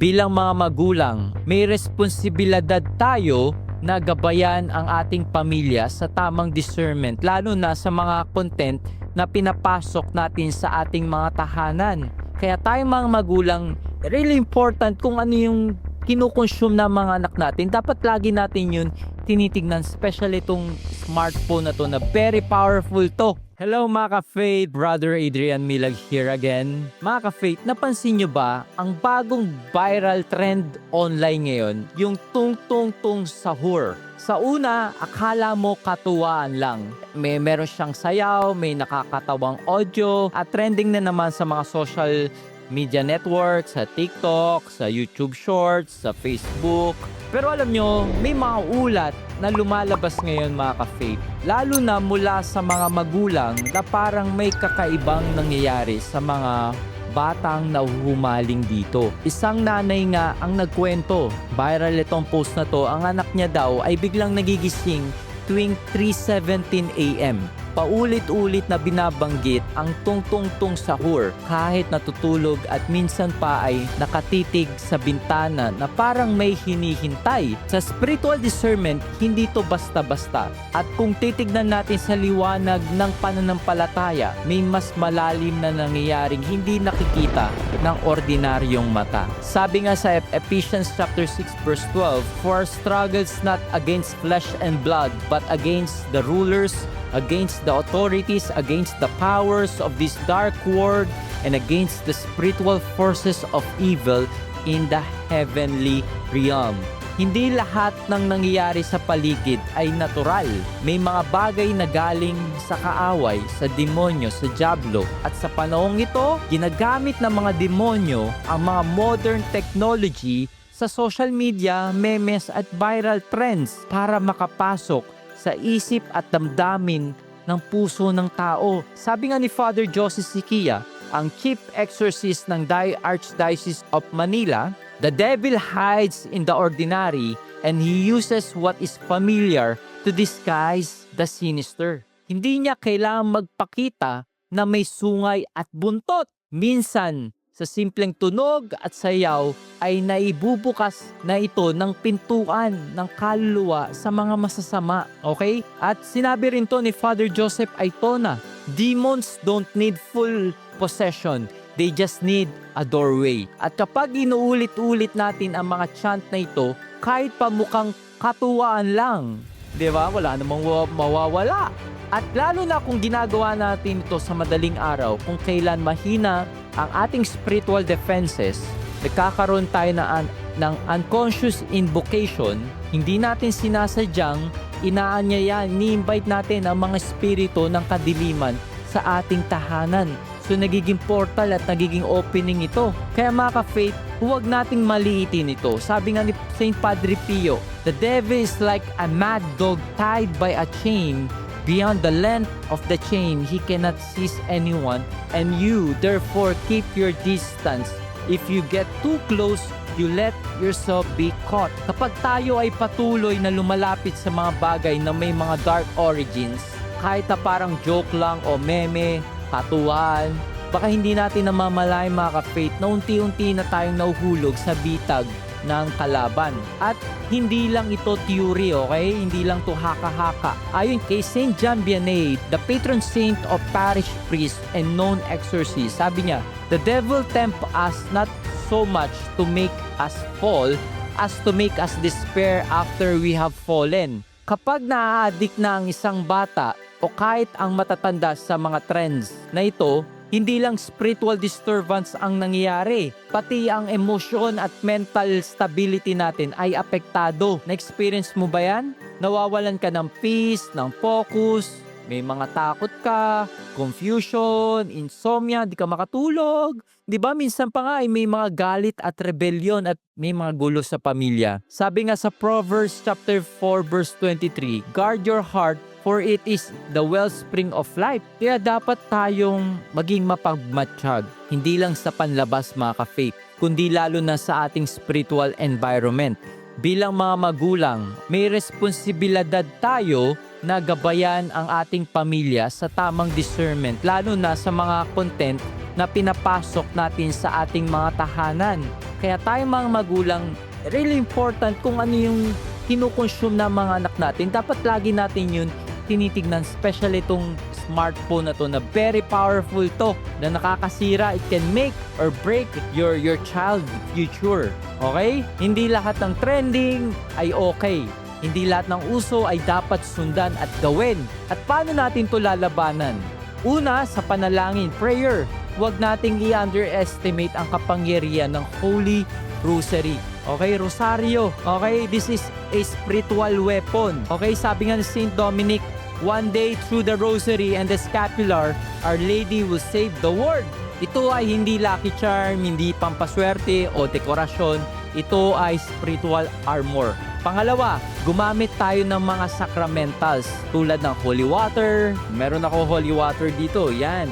Bilang mga magulang, may responsibilidad tayo na gabayan ang ating pamilya sa tamang discernment lalo na sa mga content na pinapasok natin sa ating mga tahanan. Kaya tayo mga magulang, really important kung ano yung kinukonsume ng mga anak natin. Dapat lagi natin yun tinitignan, especially itong smartphone na to na very powerful to. Hello mga ka-faith, Brother Adrian Milag here again. Mga ka-faith, napansin nyo ba ang bagong viral trend online ngayon, yung tung-tung-tung sahur. Sa una, akala mo katuwaan lang. May meron siyang sayaw, may nakakatawang audio, at trending na naman sa mga social media network, sa TikTok, sa YouTube Shorts, sa Facebook. Pero alam nyo, may mga ulat na lumalabas ngayon mga ka-faith. Lalo na mula sa mga magulang na parang may kakaibang nangyayari sa mga batang nahuhumaling dito. Isang nanay nga ang nagkwento. Viral itong post na to. Ang anak niya daw ay biglang nagigising tuwing 3.17 a.m. Paulit-ulit na binabanggit ang tungtungtung sahur kahit natutulog at minsan pa ay nakatitig sa bintana na parang may hinihintay. Sa spiritual discernment, hindi to basta-basta. At kung titignan natin sa liwanag ng pananampalataya, may mas malalim na nangyayaring hindi nakikita ng ordinaryong mata. Sabi nga sa Ephesians chapter 6 verse 12, For our struggles not against flesh and blood, but against the rulers, against the authorities, against the powers of this dark world, and against the spiritual forces of evil in the heavenly realm. Hindi lahat ng nangyayari sa paligid ay natural. May mga bagay na galing sa kaaway, sa demonyo, sa diablo. At sa panahong ito, ginagamit ng mga demonyo ang mga modern technology sa social media, memes at viral trends para makapasok sa isip at damdamin ng puso ng tao. Sabi nga ni Father Joseph Sikia, ang chief exorcist ng Di Archdiocese of Manila, the devil hides in the ordinary and he uses what is familiar to disguise the sinister. Hindi niya kailangan magpakita na may sungay at buntot. Minsan, sa simpleng tunog at sayaw ay naibubukas na ito ng pintuan ng kaluluwa sa mga masasama. Okay? At sinabi rin to ni Father Joseph Aitona, demons don't need full possession. They just need a doorway. At kapag inuulit-ulit natin ang mga chant na ito, kahit pa mukhang katuwaan lang, di ba? Wala namang wa- mawawala. At lalo na kung ginagawa natin ito sa madaling araw, kung kailan mahina ang ating spiritual defenses, nagkakaroon tayo na an- ng unconscious invocation, hindi natin sinasadyang inaanyayan, ni-invite natin ang mga spirito ng kadiliman sa ating tahanan. So nagiging portal at nagiging opening ito. Kaya mga ka-faith, huwag nating maliitin ito. Sabi nga ni St. Padre Pio, The devil is like a mad dog tied by a chain Beyond the length of the chain, he cannot seize anyone, and you, therefore, keep your distance. If you get too close, you let yourself be caught. Kapag tayo ay patuloy na lumalapit sa mga bagay na may mga dark origins, kahit na parang joke lang o meme, katuwaan, baka hindi natin namamalay mga ka-faith na unti-unti na tayong nahuhulog sa bitag ng kalaban. At hindi lang ito theory, okay? Hindi lang to haka-haka. Ayon kay St. John Vianney, the patron saint of parish priest and known exorcist, sabi niya, The devil tempt us not so much to make us fall as to make us despair after we have fallen. Kapag naa-addict na ang isang bata o kahit ang matatanda sa mga trends na ito, hindi lang spiritual disturbance ang nangyayari, pati ang emosyon at mental stability natin ay apektado. Na-experience mo ba yan? Nawawalan ka ng peace, ng focus, may mga takot ka, confusion, insomnia, di ka makatulog. Di ba minsan pa nga ay may mga galit at rebellion at may mga gulo sa pamilya. Sabi nga sa Proverbs chapter 4 verse 23, guard your heart for it is the wellspring of life. Kaya dapat tayong maging mapagmatsyag, hindi lang sa panlabas mga ka-faith, kundi lalo na sa ating spiritual environment. Bilang mga magulang, may responsibilidad tayo na gabayan ang ating pamilya sa tamang discernment, lalo na sa mga content na pinapasok natin sa ating mga tahanan. Kaya tayo mga magulang, really important kung ano yung kinukonsume ng mga anak natin. Dapat lagi natin yun tinitignan, especially itong smartphone na to na very powerful to na nakakasira. It can make or break your your child future. Okay? Hindi lahat ng trending ay okay. Hindi lahat ng uso ay dapat sundan at gawin. At paano natin to lalabanan? Una, sa panalangin, prayer. Huwag nating i-underestimate ang kapangyarihan ng Holy Rosary. Okay, Rosario. Okay, this is a spiritual weapon. Okay, sabi nga ni St. Dominic, one day through the rosary and the scapular, Our Lady will save the world. Ito ay hindi lucky charm, hindi pampaswerte o dekorasyon. Ito ay spiritual armor. Pangalawa, gumamit tayo ng mga sacramentals tulad ng holy water. Meron ako holy water dito. Yan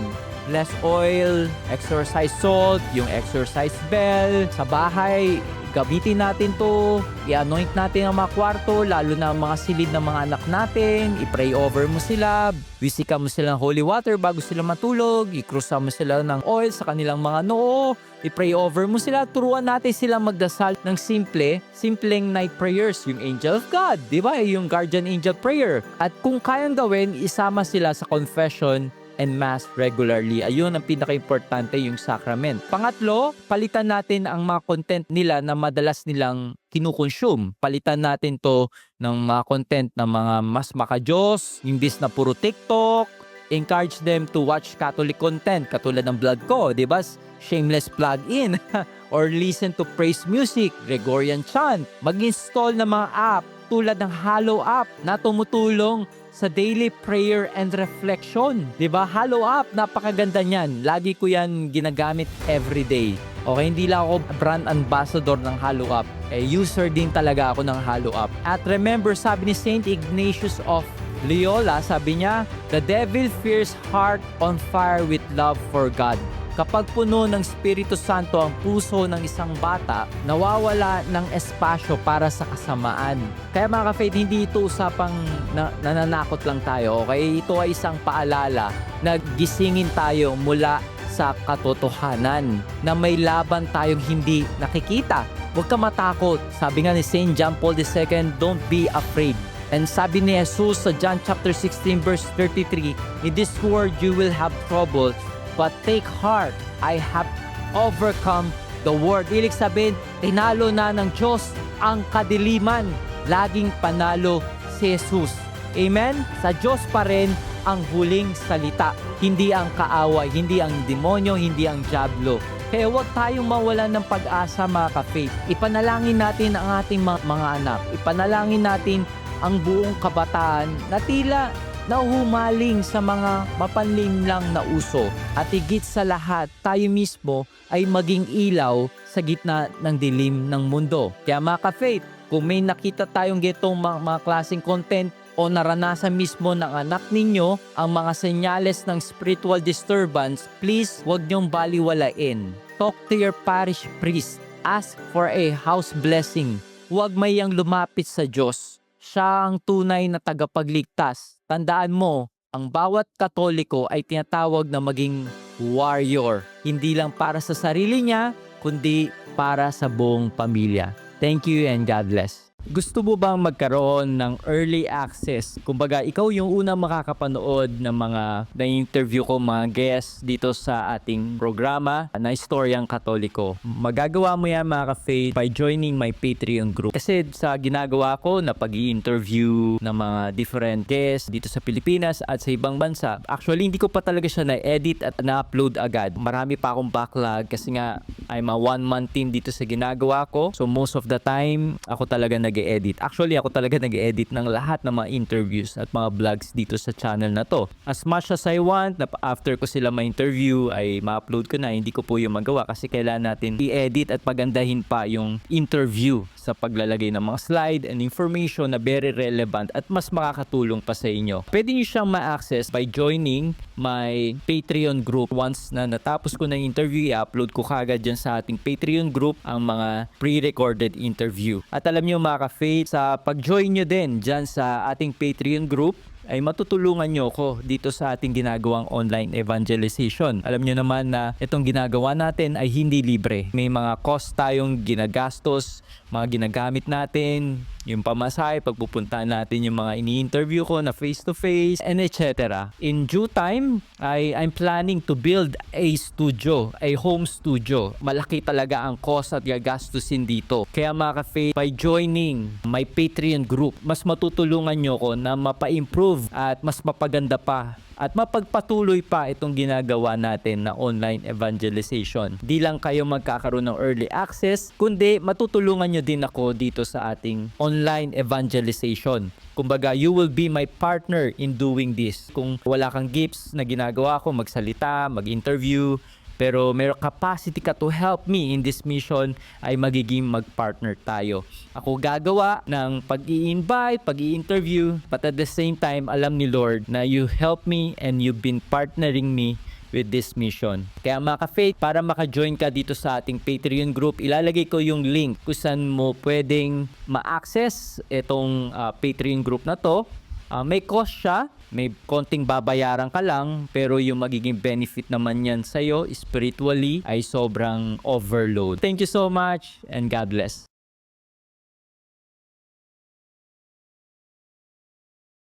less oil, exercise salt, yung exercise bell. Sa bahay, gamitin natin to. I-anoint natin ang mga kwarto, lalo na ang mga silid ng mga anak natin. I-pray over mo sila. Wisika mo sila ng holy water bago sila matulog. I-cruisa mo sila ng oil sa kanilang mga noo. I-pray over mo sila. Turuan natin sila magdasal ng simple, simpleng night prayers. Yung angel of God, di ba? Yung guardian angel prayer. At kung kayang gawin, isama sila sa confession and mass regularly. Ayun ang pinaka-importante yung sacrament. Pangatlo, palitan natin ang mga content nila na madalas nilang kinukonsume. Palitan natin to ng mga content na mga mas makajos, imbis na puro TikTok. Encourage them to watch Catholic content katulad ng vlog ko, di ba? Shameless plug-in. Or listen to praise music, Gregorian chant. Mag-install ng mga app tulad ng Hallow app na tumutulong sa daily prayer and reflection. ba? Hallow app, napakaganda niyan. Lagi ko 'yan ginagamit every day. Okay, hindi lang ako brand ambassador ng Hallow app. Eh, user din talaga ako ng Hallow app. At remember, sabi ni Saint Ignatius of Loyola, sabi niya, The devil fears heart on fire with love for God. Kapag puno ng Espiritu Santo ang puso ng isang bata, nawawala ng espasyo para sa kasamaan. Kaya mga ka-faith, hindi ito usapang na, nananakot lang tayo, okay? Ito ay isang paalala na gisingin tayo mula sa katotohanan na may laban tayong hindi nakikita. Huwag ka matakot. Sabi nga ni St. John Paul II, don't be afraid. And sabi ni Jesus sa John chapter 16 verse 33, In this world you will have trouble, but take heart, I have overcome the world. Ibig sabihin, tinalo na ng Diyos ang kadiliman. Laging panalo si Jesus. Amen? Sa Diyos pa rin ang huling salita. Hindi ang kaaway, hindi ang demonyo, hindi ang jablo. Kaya huwag tayong mawalan ng pag-asa mga ka-faith. Ipanalangin natin ang ating ma- mga anak. Ipanalangin natin ang buong kabataan na tila nahuhumaling sa mga mapanlim lang na uso. At higit sa lahat, tayo mismo ay maging ilaw sa gitna ng dilim ng mundo. Kaya mga ka-faith, kung may nakita tayong getong mga, mga klaseng content o naranasan mismo ng anak ninyo ang mga senyales ng spiritual disturbance, please huwag niyong baliwalain. Talk to your parish priest. Ask for a house blessing. Huwag mayang lumapit sa Diyos. Siya ang tunay na tagapagligtas. Tandaan mo, ang bawat katoliko ay tinatawag na maging warrior. Hindi lang para sa sarili niya, kundi para sa buong pamilya. Thank you and God bless. Gusto mo bang magkaroon ng early access? Kumbaga, ikaw yung unang makakapanood ng mga na-interview ko mga guests dito sa ating programa na Istoryang Katoliko. Magagawa mo yan mga ka-faith by joining my Patreon group. Kasi sa ginagawa ko na pag interview ng mga different guests dito sa Pilipinas at sa ibang bansa, actually hindi ko pa talaga siya na-edit at na-upload agad. Marami pa akong backlog kasi nga I'm a one-man team dito sa ginagawa ko. So most of the time, ako talaga nag-edit. Actually, ako talaga nag-edit ng lahat ng mga interviews at mga vlogs dito sa channel na to. As much as I want, na after ko sila ma-interview, ay ma-upload ko na. Hindi ko po yung magawa kasi kailangan natin i-edit at pagandahin pa yung interview sa paglalagay ng mga slide and information na very relevant at mas makakatulong pa sa inyo. Pwede nyo siyang ma-access by joining my Patreon group. Once na natapos ko na yung interview, i-upload ko kagad dyan sa ating Patreon group ang mga pre-recorded interview. At alam nyo mga ka-faith, sa pag-join nyo din dyan sa ating Patreon group, ay matutulungan nyo ko dito sa ating ginagawang online evangelization. Alam nyo naman na itong ginagawa natin ay hindi libre. May mga cost tayong ginagastos, mga ginagamit natin, yung pamasahe, pagpupunta natin yung mga ini-interview ko na face-to-face, and etc. In due time, I, I'm planning to build a studio, a home studio. Malaki talaga ang cost at gagastusin dito. Kaya mga ka-faith, by joining my Patreon group, mas matutulungan nyo ko na mapa-improve at mas mapaganda pa at mapagpatuloy pa itong ginagawa natin na online evangelization. Di lang kayo magkakaroon ng early access, kundi matutulungan nyo din ako dito sa ating online evangelization. Kumbaga, you will be my partner in doing this. Kung wala kang gifts na ginagawa ko, magsalita, mag-interview, pero may capacity ka to help me in this mission ay magiging mag-partner tayo. Ako gagawa ng pag-i-invite, pag-i-interview, but at the same time, alam ni Lord na you help me and you've been partnering me with this mission. Kaya mga ka-faith, para maka-join ka dito sa ating Patreon group, ilalagay ko yung link kung saan mo pwedeng ma-access itong ah, Patreon group na to. Ah, may cost siya, may konting babayaran ka lang, pero yung magiging benefit naman yan sa'yo spiritually ay sobrang overload. Thank you so much and God bless.